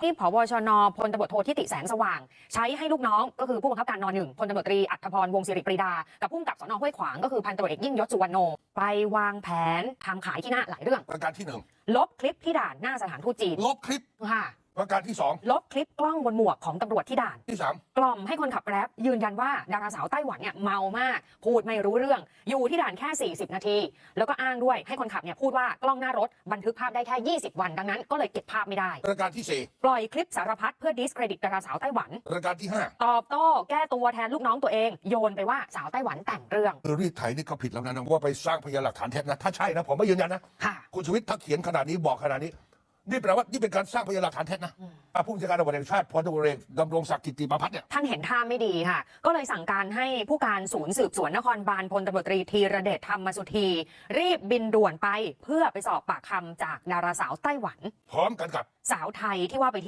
ที่ผบชนพลตำรวจโททิติแสงสว่าง ใช้ให้ลูกน้องก็คือผู้บังคับการนหนึ่งพลตำรวจตรีอัธพรวงศิริปรีดา กับผู้กำกับสนห้วยขวางก็คือพันตำรวจเอกยิ่งยศสุวรรณโน ไปวางแผนทำขายที่หน้าหลายเรื่องประการที่หนึ่งลบคลิปที่ด่านหน้าสถานทูตจีนลบคลิปค่ะ ประการที่สองลบคลิปกล้องบนหมวกของตำรวจที่ด่าน ที่สามกล่อมให้คนขับแกร็บยืนยันว่าดาราสาวไต้หวันเนี่ยเมามาก พูดไม่รู้เรื่อง อยู่ที่ด่านแค่ 40 นาที แล้วก็อ้างด้วยให้คนขับเนี่ยพูดว่ากล้องหน้ารถบันทึกภาพได้แค่ 20 วันดังนั้นก็เลยเก็บภาพไม่ได้ ประการที่สี่ปล่อยคลิปสารพัดเพื่อดิสเครดิตดาราสาวไต้หวัน ประการที่ห้าตอบโต้แก้ตัวแทนลูกน้องตัวเอง โยนไปว่าสาวไต้หวันแต่งเรื่องคือรีดไถนี่ก็ผิดแล้วนะว่าไปสร้างพยานหลักฐานเท็จนะถ้าใช่นะผมไม่ยืนยันนะค่ะคุณชูวิทย์ถ้าเขียนขนาดนี้บอกขนาดนี้ นี่แปลว่านี่เป็นการสร้างพยานหลักฐานเท็จนะอืมอะผู้บัญชาการตำรวจแห่งชาติพลตำรวจเอกดำรงศักดิ์กิติประพัฒน์เนี่ยท่านเห็นท่าไม่ดีค่ะ ก็เลยสั่งการให้ผู้การศูนย์สืบสวนนครบาลพลตำรวจตรีธีรเดชธรรมสุธี รีบบินด่วนไปเพื่อไปสอบปากคำจากดาราสาวไต้หวัน พร้อมกันกับสาวไทยที่ว่าไปเที่ยว